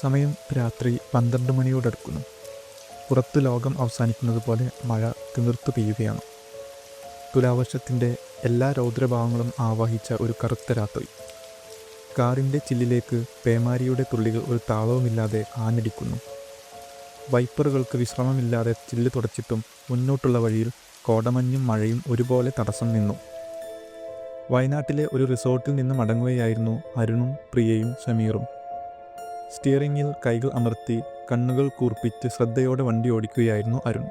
സമയം രാത്രി പന്ത്രണ്ട് മണിയോടടുക്കുന്നു. പുറത്ത് ലോകം അവസാനിക്കുന്നത് പോലെ മഴ തിമിർത്തു പെയ്യുകയാണ്. തുലാവർഷത്തിന്റെ എല്ലാ രൗദ്രഭാവങ്ങളും ആവാഹിച്ച ഒരു കറുത്ത രാത്രി. കാറിന്റെ ചില്ലിലേക്ക് പേമാരിയുടെ തുള്ളികൾ ഒരു താളവുമില്ലാതെ ആഞ്ഞടിക്കുന്നു. വൈപ്പറുകൾക്ക് വിശ്രമമില്ലാതെ ചില്ല് തുടച്ചിട്ടും മുന്നോട്ടുള്ള വഴിയിൽ കോടമഞ്ഞും മഴയും ഒരുപോലെ തടസ്സം നിന്നു. വയനാട്ടിലെ ഒരു റിസോർട്ടിൽ നിന്ന് മടങ്ങുകയായിരുന്നു അരുണും പ്രിയയും സമീറും. സ്റ്റിയറിംഗിൽ കൈകൾ അമർത്തി കണ്ണുകൾ കൂർപ്പിച്ച് ശ്രദ്ധയോടെ വണ്ടി ഓടിക്കുകയായിരുന്നു അരുൺ.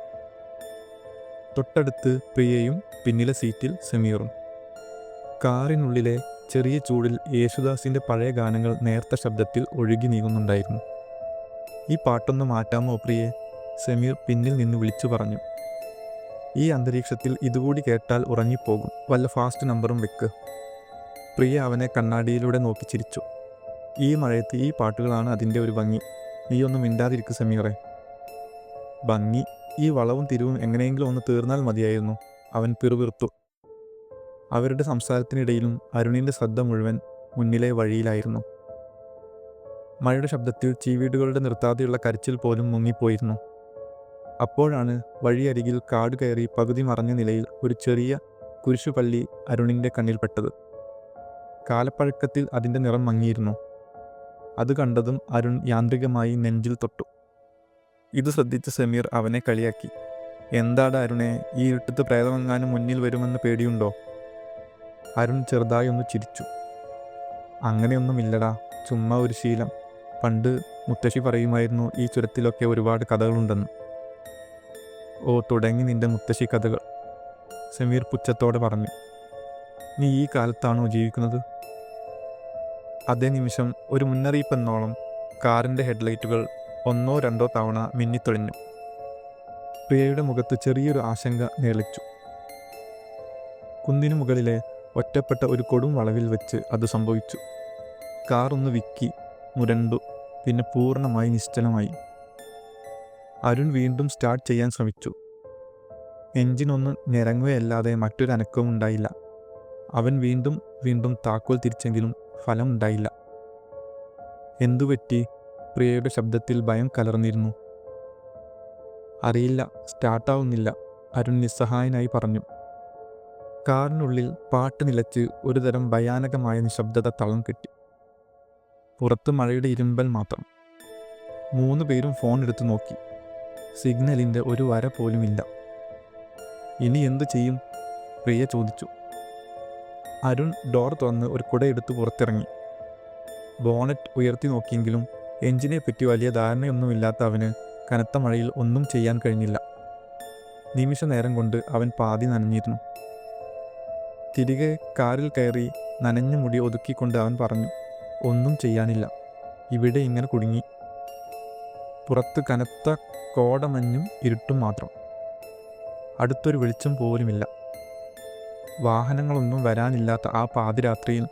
തൊട്ടടുത്ത് പ്രിയയും പിന്നിലെ സീറ്റിൽ സമീറും. കാറിനുള്ളിലെ ചെറിയ ചൂടിൽ യേശുദാസിന്റെ പഴയ ഗാനങ്ങൾ നേർത്ത ശബ്ദത്തിൽ ഒഴുകി നീങ്ങുന്നുണ്ടായിരുന്നു. ഈ പാട്ടൊന്ന് മാറ്റാമോ പ്രിയെ? സമീർ പിന്നിൽ നിന്ന് വിളിച്ചു പറഞ്ഞു. ഈ അന്തരീക്ഷത്തിൽ ഇതുകൂടി കേട്ടാൽ ഉറങ്ങിപ്പോകും. വല്ല ഫാസ്റ്റ് നമ്പറും വെക്ക്. പ്രിയ അവനെ കണ്ണാടിയിലൂടെ നോക്കി ചിരിച്ചു. ഈ മഴയത്ത് ഈ പാട്ടുകളാണ് അതിന്റെ ഒരു ഭംഗി. നീ ഒന്നും മിണ്ടാതിരിക്കു സമീറെ. ഭംഗി. ഈ വളവും തിരിവും എങ്ങനെയെങ്കിലും ഒന്ന് തീർന്നാൽ മതിയായിരുന്നു. അവൻ പിറുപിറുത്തു. അവരുടെ സംസാരത്തിനിടയിലും അരുണിന്റെ ശ്രദ്ധ മുഴുവൻ മുന്നിലെ വഴിയിലായിരുന്നു. മഴയുടെ ശബ്ദത്തിൽ ചീവീടുകളുടെ നിർത്താതെയുള്ള കരച്ചിൽ പോലും മുങ്ങിപ്പോയിരുന്നു. അപ്പോഴാണ് വഴിയരികിൽ കാട് കയറി പകുതി മറഞ്ഞ നിലയിൽ ഒരു ചെറിയ കുരിശുപള്ളി അരുണിന്റെ കണ്ണിൽപ്പെട്ടത് കാലപ്പഴക്കത്തിൽ അതിന്റെ നിറം മങ്ങിയിരുന്നു. അത് കണ്ടതും അരുൺ യാന്ത്രികമായി നെഞ്ചിൽ തൊട്ടു. ഇത് ശ്രദ്ധിച്ച സമീർ അവനെ കളിയാക്കി. എന്താടാ അരുണെ ഈ ഇരുട്ടത്ത് പ്രേതമെങ്ങാനും മുന്നിൽ വരുമെന്ന് പേടിയുണ്ടോ? അരുൺ ചെറുതായി ഒന്ന് ചിരിച്ചു. അങ്ങനെയൊന്നുമില്ലടാ ചുമ്മാ ഒരു ശീലം. പണ്ട് മുത്തശ്ശി പറയുമായിരുന്നു ഈ ചുരത്തിലൊക്കെ ഒരുപാട് കഥകളുണ്ടെന്ന്. ഓ തുടങ്ങി നിന്റെ മുത്തശ്ശി കഥകൾ സമീർ പുച്ഛത്തോടെ പറഞ്ഞു. നീ ഈ കാലത്താണോ ജീവിക്കുന്നത്? അതേ നിമിഷം ഒരു മുന്നറിയിപ്പെന്നോളം കാറിന്റെ ഹെഡ്ലൈറ്റുകൾ ഒന്നോ രണ്ടോ തവണ മിന്നിത്തൊളിഞ്ഞു. പ്രിയയുടെ മുഖത്ത് ചെറിയൊരു ആശങ്ക നേളിച്ചു കുന്നിനു മുകളിലെ ഒറ്റപ്പെട്ട ഒരു കൊടും വളവിൽ വെച്ച് അത് സംഭവിച്ചു. കാർ ഒന്ന് വിക്കി മുരണ്ടു പിന്നെ പൂർണമായി നിശ്ചലമായി. അരുൺ വീണ്ടും സ്റ്റാർട്ട് ചെയ്യാൻ ശ്രമിച്ചു. എഞ്ചിനൊന്ന് ഞെരങ്ങുകയല്ലാതെ മറ്റൊരു അനക്കവും ഉണ്ടായില്ല. അവൻ വീണ്ടും വീണ്ടും താക്കോൽ തിരിച്ചെങ്കിലും ഫലമുണ്ടായില്ല എന്തുപറ്റി പ്രിയയുടെ ശബ്ദത്തിൽ ഭയം കലർന്നിരുന്നു. അറിയില്ല സ്റ്റാർട്ടാവുന്നില്ല അരുൺ നിസ്സഹായനായി പറഞ്ഞു. കാറിനുള്ളിൽ പാട്ട് നിലച്ച് ഒരുതരം ഭയാനകമായ നിശബ്ദത തളം കെട്ടി. പുറത്ത് മഴയുടെ ഇരുമ്പൽ മാത്രം. മൂന്ന് പേരും ഫോൺ എടുത്തു നോക്കി. സിഗ്നലിന്റെ ഒരു വര പോലുമില്ല. ഇനി എന്തു ചെയ്യും? പ്രിയ ചോദിച്ചു. അരുൺ ഡോർ തുറന്ന് ഒരു കുടയെടുത്ത് പുറത്തിറങ്ങി. ബോണറ്റ് ഉയർത്തി നോക്കിയെങ്കിലും എഞ്ചിനെ പറ്റി വലിയ ധാരണയൊന്നുമില്ലാത്ത അവന് കനത്ത മഴയിൽ ഒന്നും ചെയ്യാൻ കഴിഞ്ഞില്ല. നിമിഷ നേരം കൊണ്ട് അവൻ പാതി നനഞ്ഞിരുന്നു. തിരികെ കാറിൽ കയറി നനഞ്ഞ മുടി ഒതുക്കിക്കൊണ്ട് അവൻ പറഞ്ഞു ഒന്നും ചെയ്യാനില്ല. ഇവിടെ ഇങ്ങനെ കുടുങ്ങി. പുറത്ത് കനത്ത കോടമഞ്ഞും ഇരുട്ടും മാത്രം. അടുത്തൊരു വെളിച്ചം പോലുമില്ല. വാഹനങ്ങളൊന്നും വരാനില്ലാത്ത ആ പാതിരാത്രിയിൽ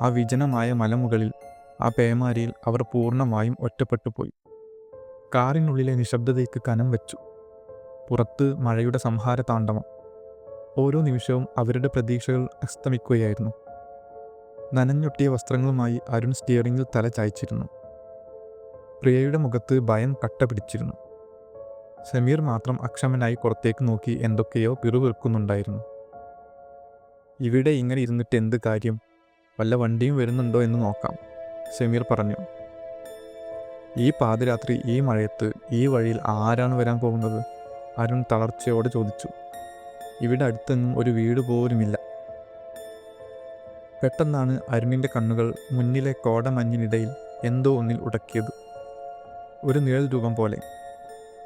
ആ വിജനമായ മലമുകളിൽ ആ പേമാരിയിൽ അവർ പൂർണമായും ഒറ്റപ്പെട്ടുപോയി. കാറിനുള്ളിലെ നിശബ്ദതയ്ക്ക് കനം വെച്ചു. പുറത്ത് മഴയുടെ സംഹാര താണ്ഡവം ഓരോ നിമിഷവും അവരുടെ പ്രതീക്ഷകൾ അസ്തമിക്കുകയായിരുന്നു. നനഞ്ഞൊട്ടിയ വസ്ത്രങ്ങളുമായി അരുൺ സ്റ്റിയറിംഗിൽ തല ചായ്ച്ചിരുന്നു. പ്രിയയുടെ മുഖത്ത് ഭയം കട്ട പിടിച്ചിരുന്നു. സമീർ മാത്രം അക്ഷമനായി പുറത്തേക്ക് നോക്കി എന്തൊക്കെയോ പിറുപിറുക്കുന്നുണ്ടായിരുന്നു. ഇവിടെ ഇങ്ങനെ ഇരുന്നിട്ട് എന്ത് കാര്യം? വല്ല വണ്ടിയും വരുന്നുണ്ടോ എന്ന് നോക്കാം സമീർ പറഞ്ഞു. ഈ പാതിരാത്രി ഈ മഴയത്ത് ഈ വഴിയിൽ ആരാണ് വരാൻ പോകുന്നത്? അരുൺ തളർച്ചയോടെ ചോദിച്ചു. ഇവിടെ അടുത്തൊന്നും ഒരു വീട് പോലുമില്ല. പെട്ടെന്നാണ് അരുണിന്റെ കണ്ണുകൾ മുന്നിലെ കോടമഞ്ഞിനിടയിൽ എന്തോ ഒന്നിൽ ഉടക്കിയത്. ഒരു നിഴൽ രൂപം പോലെ.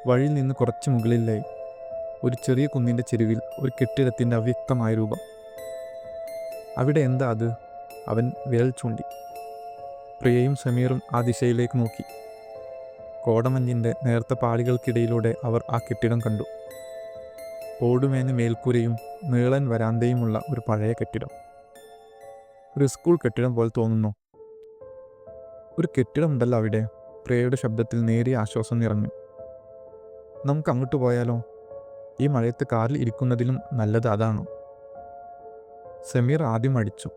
വഴിയിൽ നിന്ന് കുറച്ച് മുകളിലായി. ഒരു ചെറിയ കുന്നിന്റെ ചെരുവിൽ ഒരു കെട്ടിടത്തിന്റെ അവ്യക്തമായ രൂപം. അവിടെ എന്താ അത്? അവൻ വിരൽ ചൂണ്ടി. പ്രിയയും സമീറും ആ ദിശയിലേക്ക് നോക്കി. കോടമഞ്ഞിന്റെ നേർത്ത പാളികൾക്കിടയിലൂടെ അവർ ആ കെട്ടിടം കണ്ടു. ഓടുമേന് മേൽക്കൂരയും നീളൻ വരാന്തയുമുള്ള ഒരു പഴയ കെട്ടിടം. ഒരു സ്കൂൾ കെട്ടിടം പോലെ തോന്നുന്നു. ഒരു കെട്ടിടം ഉണ്ടല്ലോ അവിടെ. പ്രിയയുടെ ശബ്ദത്തിൽ നേരിയ ആശ്വാസം നിറഞ്ഞു. നമുക്ക് അങ്ങോട്ട് പോയാലോ? ഈ മഴയത്ത് കാറിൽ ഇരിക്കുന്നതിലും നല്ലത് അതാണോ? സമീർ ആദ്യം അടിച്ചു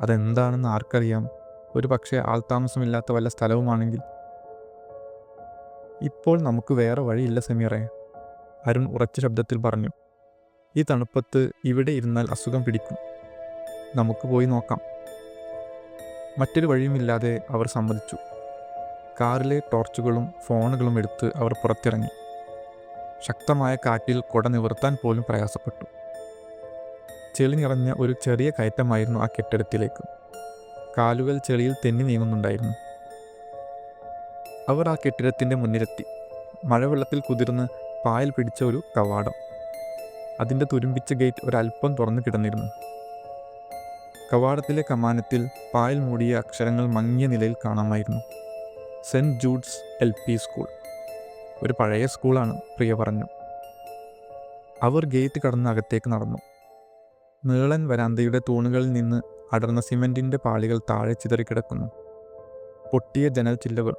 അതെന്താണെന്ന് ആർക്കറിയാം? ഒരു പക്ഷേ ആൾതാമസമില്ലാത്ത വല്ല സ്ഥലവുമാണെങ്കിൽ. ഇപ്പോൾ നമുക്ക് വേറെ വഴിയില്ല സെമീറെ അരുൺ ഉറച്ച ശബ്ദത്തിൽ പറഞ്ഞു. ഈ തണുപ്പത്ത് ഇവിടെ ഇരുന്നാൽ അസുഖം പിടിക്കും. നമുക്ക് പോയി നോക്കാം. മറ്റൊരു വഴിയുമില്ലാതെ അവർ സമ്മതിച്ചു. കാറിലെ ടോർച്ചുകളും ഫോണുകളും എടുത്ത് അവർ പുറത്തിറങ്ങി. ശക്തമായ കാറ്റിൽ കുട നിവർത്താൻ പോലും പ്രയാസപ്പെട്ടു. ചെളി നിറഞ്ഞ ഒരു ചെറിയ കയറ്റമായിരുന്നു ആ കെട്ടിടത്തിലേക്ക്. കാലുകൾ ചെളിയിൽ തെന്നി നീങ്ങുന്നുണ്ടായിരുന്നു. അവർ ആ കെട്ടിടത്തിന്റെ മുന്നിലെത്തി. മഴവെള്ളത്തിൽ കുതിർന്ന് പായൽ പിടിച്ച ഒരു കവാടം. അതിന്റെ തുരുമ്പിച്ച ഗേറ്റ് ഒരല്പം തുറന്നു കിടന്നിരുന്നു. കവാടത്തിലെ കമാനത്തിൽ പായൽ മൂടിയ അക്ഷരങ്ങൾ മങ്ങിയ നിലയിൽ കാണാമായിരുന്നു. Saint Jude's L P school. ഒരു പഴയ സ്കൂളാണ് പ്രിയ പറഞ്ഞു. അവർ ഗേറ്റ് കടന്ന് അകത്തേക്ക് നടന്നു. നീളൻ വരാന്തയുടെ തൂണുകളിൽ നിന്ന് അടർന്ന സിമെന്റിന്റെ പാളികൾ താഴെ ചിതറിക്കിടക്കുന്നു. പൊട്ടിയ ജനൽ ചില്ലുകൾ.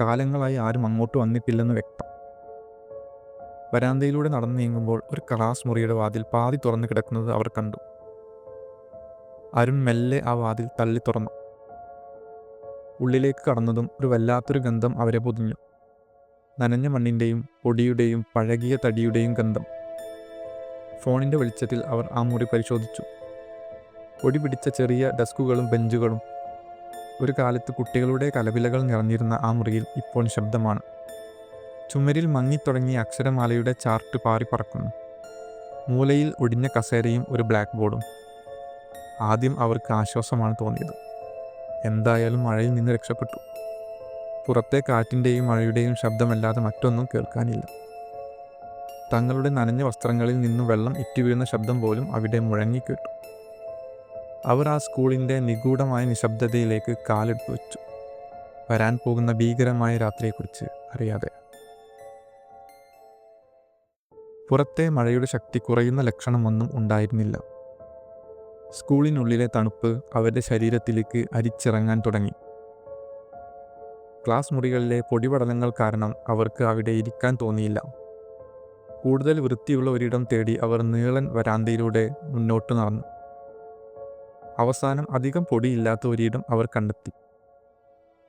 കാലങ്ങളായി ആരും അങ്ങോട്ട് വന്നിട്ടില്ലെന്ന് വ്യക്തം. വരാന്തയിലൂടെ നടന്നു നീങ്ങുമ്പോൾ ഒരു ക്ലാസ് മുറിയുടെ വാതിൽ പാതി തുറന്നു കിടക്കുന്നത് അവർ കണ്ടു. അരുൺ മെല്ലെ ആ വാതിൽ തള്ളി തുറന്നു. ഉള്ളിലേക്ക് കടന്നതും ഒരു വല്ലാത്തൊരു ഗന്ധം അവരെ പൊതിഞ്ഞു. നനഞ്ഞ മണ്ണിന്റെയും പൊടിയുടെയും പഴകിയ തടിയുടെയും ഗന്ധം. ഫോണിന്റെ വെളിച്ചത്തിൽ അവർ ആ മുറി പരിശോധിച്ചു. പൊടി പിടിച്ച ചെറിയ ഡെസ്കുകളും ബെഞ്ചുകളും. ഒരു കാലത്ത് കുട്ടികളുടെ കലപിലകൾ നിറഞ്ഞിരുന്ന ആ മുറിയിൽ ഇപ്പോൾ ശബ്ദമാണ്. ചുമരിൽ മങ്ങിത്തുടങ്ങിയ അക്ഷരമാലയുടെ ചാർട്ട് പാറിപ്പറക്കുന്നു മൂലയിൽ ഒടിഞ്ഞ കസേരയും ഒരു ബ്ലാക്ക് ബോർഡും. ആദ്യം അവർക്ക് ആശ്വാസമാണ് തോന്നിയത്. എന്തായാലും മഴയിൽ നിന്ന് രക്ഷപ്പെട്ടു. പുറത്തെ കാറ്റിന്റെയും മഴയുടെയും ശബ്ദമല്ലാതെ മറ്റൊന്നും കേൾക്കാനില്ല. തങ്ങളുടെ നനഞ്ഞ വസ്ത്രങ്ങളിൽ നിന്നും വെള്ളം ഇറ്റുവീഴുന്ന ശബ്ദം പോലും അവിടെ മുഴങ്ങിക്കേട്ടു. അവർ ആ സ്കൂളിന്റെ നിഗൂഢമായ നിശബ്ദതയിലേക്ക് കാലെടുത്തു വച്ചു. വരാൻ പോകുന്ന ഭീകരമായ രാത്രിയെക്കുറിച്ച് അറിയാതെ. പുറത്തെ മഴയുടെ ശക്തി കുറയുന്ന ലക്ഷണമൊന്നും ഉണ്ടായിരുന്നില്ല. സ്കൂളിനുള്ളിലെ തണുപ്പ് അവരുടെ ശരീരത്തിലേക്ക് അരിച്ചിറങ്ങാൻ തുടങ്ങി. ക്ലാസ് മുറികളിലെ പൊടിപടലങ്ങൾ കാരണം അവർക്ക് അവിടെ ഇരിക്കാൻ തോന്നിയില്ല. കൂടുതൽ വൃത്തിയുള്ള ഒരിടം തേടി അവർ നീളൻ വരാന്തയിലൂടെ മുന്നോട്ട് നടന്നു. അവസാനം അധികം പൊടിയില്ലാത്ത ഒരിടം അവർ കണ്ടെത്തി.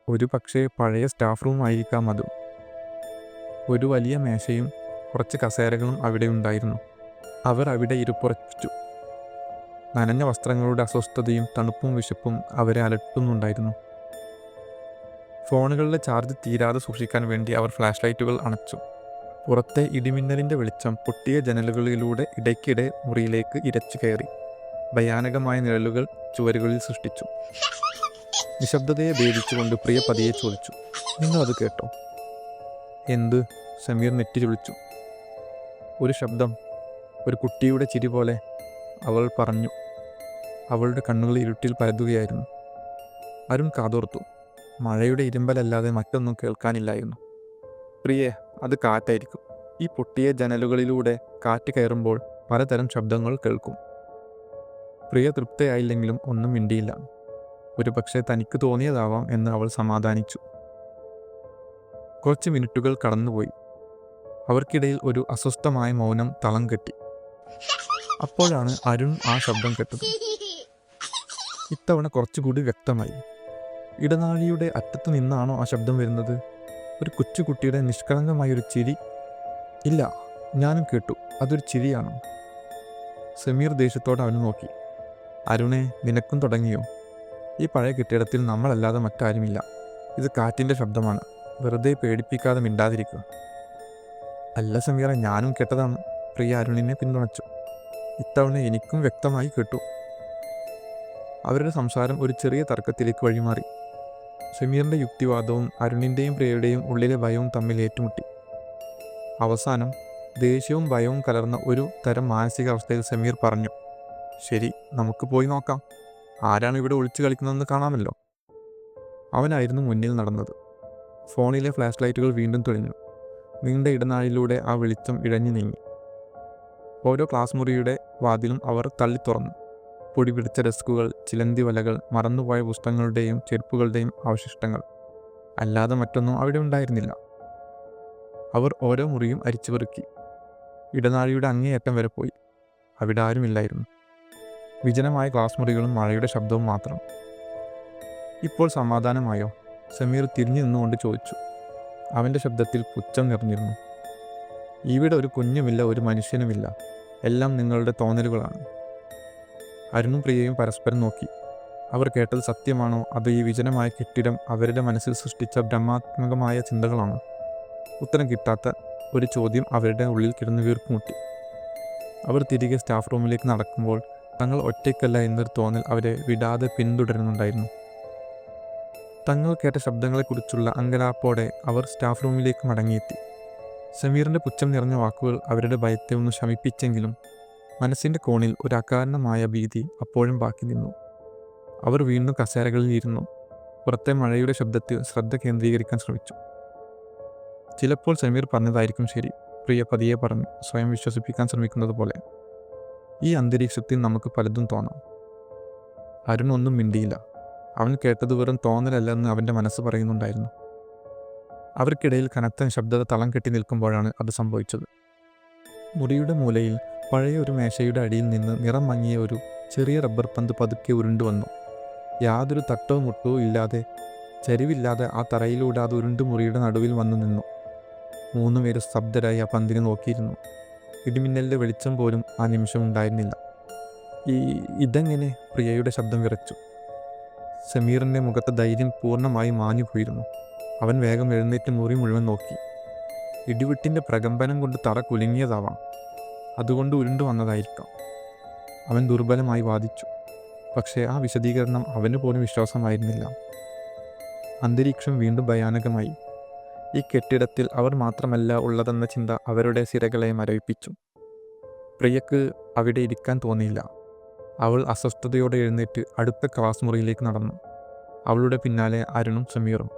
ഒരു പക്ഷേ പഴയ സ്റ്റാഫ് റൂം ആയിരിക്കാം അത്. ഒരു വലിയ മേശയും കുറച്ച് കസേരകളും അവിടെ ഉണ്ടായിരുന്നു. അവർ അവിടെ ഇരുപ്പുറച്ചു നനഞ്ഞ വസ്ത്രങ്ങളുടെ അസ്വസ്ഥതയും തണുപ്പും വിശപ്പും അവരെ അലട്ടുന്നുണ്ടായിരുന്നു. ഫോണുകളുടെ ചാർജ് തീരാതെ സൂക്ഷിക്കാൻ വേണ്ടി അവർ ഫ്ലാഷ് ലൈറ്റുകൾ അണച്ചു. പുറത്തെ ഇടിമിന്നലിന്റെ വെളിച്ചം പൊട്ടിയ ജനലുകളിലൂടെ ഇടയ്ക്കിടെ മുറിയിലേക്ക് ഇരച്ചു കയറി. ഭയാനകമായ നിഴലുകൾ ചുവരുകളിൽ സൃഷ്ടിച്ചു. നിശബ്ദതയെ ഭേദിച്ചുകൊണ്ട് പ്രിയ പതിയെ ചോദിച്ചു നിങ്ങൾ അത് കേട്ടോ? എന്ത്? സമീർ നെറ്റി ചൊളിച്ചു. ഒരു ശബ്ദം ഒരു കുട്ടിയുടെ ചിരി പോലെ അവൾ പറഞ്ഞു. അവളുടെ കണ്ണുകൾ ഇരുട്ടിൽ പരതുകയായിരുന്നു. അരുൺ കാതോർത്തു മഴയുടെ ഇരുമ്പലല്ലാതെ മറ്റൊന്നും കേൾക്കാനില്ലായിരുന്നു. പ്രിയേ അത് കാറ്റായിരിക്കും. ഈ പൊട്ടിയ ജനലുകളിലൂടെ കാറ്റ് കയറുമ്പോൾ പലതരം ശബ്ദങ്ങൾ കേൾക്കും. പ്രിയ തൃപ്തയായില്ലെങ്കിലും ഒന്നും മിണ്ടിയില്ല. ഒരു പക്ഷേ തനിക്ക് തോന്നിയതാവാം എന്ന് അവൾ സമാധാനിച്ചു. കുറച്ച് മിനിറ്റുകൾ കടന്നുപോയി. അവർക്കിടയിൽ ഒരു അസ്വസ്ഥമായ മൗനം തളം കെട്ടി. അപ്പോഴാണ് അരുൺ ആ ശബ്ദം കെട്ടത്. ഇത്തവണ കുറച്ചുകൂടി വ്യക്തമായി. ഇടനാഴിയുടെ അറ്റത്ത് നിന്നാണോ ആ ശബ്ദം വരുന്നത്? ഒരു കൊച്ചുകുട്ടിയുടെ നിഷ്കളങ്കമായൊരു ചിരി. ഇല്ല ഞാനും കേട്ടു അതൊരു ചിരിയാണ്. സമീർ ദേഷ്യത്തോടെ അവന് നോക്കി. അരുണെ നിനക്കും തുടങ്ങിയോ? ഈ പഴയ കെട്ടിടത്തിൽ നമ്മളല്ലാതെ മറ്റാരുമില്ല. ഇത് കാറ്റിന്റെ ശബ്ദമാണ്. വെറുതെ പേടിപ്പിക്കാതെ മിണ്ടാതിരിക്കുക അല്ല സമീറ ഞാനും കേട്ടതാണ്. പ്രിയ അരുണിനെ പിന്തുണച്ചു. ഇത്തവണ എനിക്കും വ്യക്തമായി കേട്ടു. അവരുടെ സംസാരം ഒരു ചെറിയ തർക്കത്തിലേക്ക് വഴിമാറി. സമീറിന്റെ യുക്തിവാദവും അരുണിന്റെയും പ്രിയയുടെയും ഉള്ളിലെ ഭയവും തമ്മിൽ ഏറ്റുമുട്ടി. അവസാനം ദേഷ്യവും ഭയവും കലർന്ന ഒരു തരം മാനസികാവസ്ഥയിൽ സമീർ പറഞ്ഞു ശരി നമുക്ക് പോയി നോക്കാം. ആരാണ് ഇവിടെ ഒളിച്ചു കളിക്കുന്നതെന്ന് കാണാമല്ലോ. അവനായിരുന്നു മുന്നിൽ നടന്നത്. ഫോണിലെ ഫ്ലാഷ് ലൈറ്റുകൾ വീണ്ടും തെളിഞ്ഞു. നീണ്ട ഇടനാഴിലൂടെ ആ വെളിച്ചം ഇഴഞ്ഞു നീങ്ങി. ഓരോ ക്ലാസ് മുറിയുടെ വാതിലും അവർ തള്ളി തുറന്നു. പൊടി പിടിച്ച ഡെസ്കുകൾ ചിലന്തി വലകൾ മറന്നുപോയ പുസ്തകങ്ങളുടെയും ചെരുപ്പുകളുടെയും അവശിഷ്ടങ്ങൾ. അല്ലാതെ മറ്റൊന്നും അവിടെ ഉണ്ടായിരുന്നില്ല. അവർ ഓരോ മുറിയും അരിച്ചു പെറുക്കി. ഇടനാഴിയുടെ അങ്ങേയറ്റം വരെ പോയി. അവിടെ ആരുമില്ലായിരുന്നു. വിജനമായ ക്ലാസ് മുറികളും മഴയുടെ ശബ്ദവും മാത്രം. ഇപ്പോൾ സമാധാനമായോ? സമീർ തിരിഞ്ഞു നിന്നുകൊണ്ട് ചോദിച്ചു. അവന്റെ ശബ്ദത്തിൽ പുച്ഛം നിറഞ്ഞിരുന്നു. ഇവിടെ ഒരു കുഞ്ഞുമില്ല ഒരു മനുഷ്യനുമില്ല. എല്ലാം നിങ്ങളുടെ തോന്നലുകളാണ്. അരുണും പ്രിയയും പരസ്പരം നോക്കി. അവർ കേട്ടത് സത്യമാണോ? അതോ ഈ വിജനമായ കെട്ടിടം അവരുടെ മനസ്സിൽ സൃഷ്ടിച്ച ഭ്രമാത്മകമായ ചിന്തകളാണോ? ഉത്തരം കിട്ടാത്ത ഒരു ചോദ്യം അവരുടെ ഉള്ളിൽ കിടന്ന് വീർപ്പുമുട്ടി. അവർ തിരികെ സ്റ്റാഫ് റൂമിലേക്ക് നടക്കുമ്പോൾ തങ്ങൾ ഒറ്റയ്ക്കല്ല എന്നൊരു തോന്നൽ അവരെ വിടാതെ പിന്തുടരുന്നുണ്ടായിരുന്നു. തങ്ങൾ കേട്ട ശബ്ദങ്ങളെക്കുറിച്ചുള്ള അങ്കലാപ്പോടെ അവർ സ്റ്റാഫ് റൂമിലേക്ക് മടങ്ങിയെത്തി. സമീറിന്റെ പുച്ഛം നിറഞ്ഞ വാക്കുകൾ അവരുടെ ഭയത്തെ ഒന്ന് ശമിപ്പിച്ചെങ്കിലും മനസ്സിന്റെ കോണിൽ ഒരു അകാരണമായ ഭീതി അപ്പോഴും ബാക്കി നിന്നു. അവർ വീണ്ടും കസേരകളിൽ ഇരുന്നു. പുറത്തെ മഴയുടെ ശബ്ദത്തിൽ ശ്രദ്ധ കേന്ദ്രീകരിക്കാൻ ശ്രമിച്ചു. ചിലപ്പോൾ സമീർ പറഞ്ഞതായിരിക്കും ശരി. പ്രിയ പതിയെ പറഞ്ഞു സ്വയം വിശ്വസിപ്പിക്കാൻ ശ്രമിക്കുന്നത് പോലെ. ഈ അന്തരീക്ഷത്തിൽ നമുക്ക് പലതും തോന്നാം. അരുൺ ഒന്നും മിണ്ടിയില്ല. അവൻ കേട്ടത് വെറും തോന്നലല്ലെന്ന് അവന്റെ മനസ്സ് പറയുന്നുണ്ടായിരുന്നു. അവർക്കിടയിൽ കനത്ത ശബ്ദത തളം കെട്ടി നിൽക്കുമ്പോഴാണ് അത് സംഭവിച്ചത്. മുറിയുടെ മൂലയിൽ പഴയ ഒരു മേശയുടെ അടിയിൽ നിന്ന് നിറം മങ്ങിയ ഒരു ചെറിയ റബ്ബർ പന്ത് പതുക്കെ ഉരുണ്ടു വന്നു. യാതൊരു തട്ടോ മുട്ടോ ഇല്ലാതെ ചരിവില്ലാതെ ആ തറയിലൂടെ അത് ഉരുണ്ട് മുറിയുടെ നടുവിൽ വന്നു നിന്നു. മൂന്നുപേര് സ്തബ്ധരായി ആ പന്തിനെ നോക്കിയിരുന്നു. ഇടിമിന്നലിന്റെ വെളിച്ചം പോലും ആ നിമിഷം ഉണ്ടായിരുന്നില്ല. ഈ ഇതെങ്ങനെ? പ്രിയയുടെ ശബ്ദം വിറച്ചു. സമീറിന്റെ മുഖത്തെ ധൈര്യം പൂർണമായി മാഞ്ഞു പോയിരുന്നു. അവൻ വേഗം എഴുന്നേറ്റ് മുറി മുഴുവൻ നോക്കി. ഇടിവിട്ടിന്റെ പ്രകമ്പനം കൊണ്ട് തറ കുലുങ്ങിയതാവാം. അതുകൊണ്ട് ഉരുണ്ടു വന്നതായിരിക്കാം. അവൻ ദുർബലമായി വാദിച്ചു. പക്ഷേ ആ വിശദീകരണം അവന് പോലും വിശ്വാസമായിരുന്നില്ല. അന്തരീക്ഷം വീണ്ടും ഭയാനകമായി. ഈ കെട്ടിടത്തിൽ അവർ മാത്രമല്ല ഉള്ളതെന്ന ചിന്ത അവരുടെ സിരകളെ മരവിപ്പിച്ചു. പ്രിയക്ക് അവിടെ ഇരിക്കാൻ തോന്നിയില്ല. അവൾ അസ്വസ്ഥതയോടെ എഴുന്നേറ്റ് അടുത്ത ക്ലാസ് മുറിയിലേക്ക് നടന്നു. അവളുടെ പിന്നാലെ അരുണും സമീറും.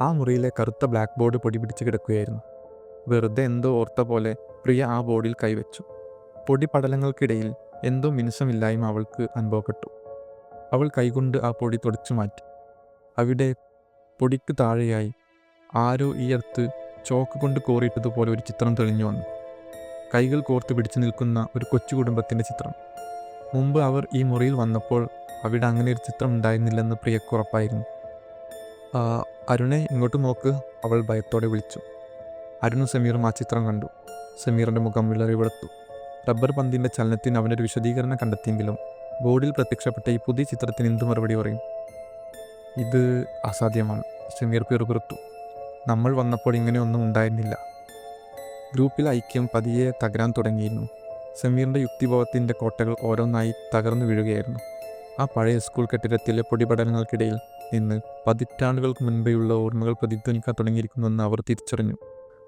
ആ മുറിയിലെ കറുത്ത ബ്ലാക്ക് ബോർഡ് പൊടിപിടിച്ച് കിടക്കുകയായിരുന്നു. വെറുതെ എന്തോ ഓർത്ത പോലെ പ്രിയ ആ ബോർഡിൽ കൈവച്ചു. പൊടി പടലങ്ങൾക്കിടയിൽ എന്തോ മിനുസമില്ലായ്മ അവൾക്ക് അനുഭവപ്പെട്ടു. അവൾ കൈകൊണ്ട് ആ പൊടി തുടച്ചു മാറ്റി. അവിടെ പൊടിക്ക് താഴെയായി ആരോ ഈ അടുത്ത് ചോക്ക് കൊണ്ട് കോറിയിട്ടതുപോലെ ഒരു ചിത്രം തെളിഞ്ഞു വന്നു. കൈകൾ കോർത്ത് പിടിച്ചു നിൽക്കുന്ന ഒരു കൊച്ചു കുടുംബത്തിന്റെ ചിത്രം. മുമ്പ് അവർ ഈ മുറിയിൽ വന്നപ്പോൾ അവിടെ അങ്ങനെ ഒരു ചിത്രം ഉണ്ടായിരുന്നില്ലെന്ന് പ്രിയക്കുറപ്പായിരുന്നു "ആ, അരുണെ ഇങ്ങോട്ട് നോക്ക് അവൾ ഭയത്തോടെ വിളിച്ചു. അരുണും സമീറും ആ ചിത്രം കണ്ടു. സമീറിന്റെ മുഖം വിളറി വെളുത്തു. റബ്ബർ പന്തിന്റെ ചലനത്തിന് അവനൊരു വിശദീകരണം കണ്ടെത്തിയെങ്കിലും ബോർഡിൽ പ്രത്യക്ഷപ്പെട്ട ഈ പുതിയ ചിത്രത്തിന് എന്ത് മറുപടി പറയും? ഇത് അസാധ്യമാണ്. സമീർ പിറുപിറുത്തു. നമ്മൾ വന്നപ്പോൾ ഇങ്ങനെയൊന്നും ഉണ്ടായിരുന്നില്ല. ഗ്രൂപ്പിൽ ഐക്യം പതിയെ തകരാൻ തുടങ്ങിയിരുന്നു. സമീറിന്റെ യുക്തിബോധത്തിന്റെ കോട്ടകൾ ഓരോന്നായി തകർന്നു വീഴുകയായിരുന്നു. ആ പഴയ സ്കൂൾ കെട്ടിടത്തിലെ പൊടിപടലങ്ങൾക്കിടയിൽ നിന്ന് പതിറ്റാണ്ടുകൾക്ക് മുൻപേയുള്ള ഓർമ്മകൾ പ്രതിധ്വനിക്കാൻ തുടങ്ങിയിരിക്കുന്നുവെന്ന് അവർ തിരിച്ചറിഞ്ഞു.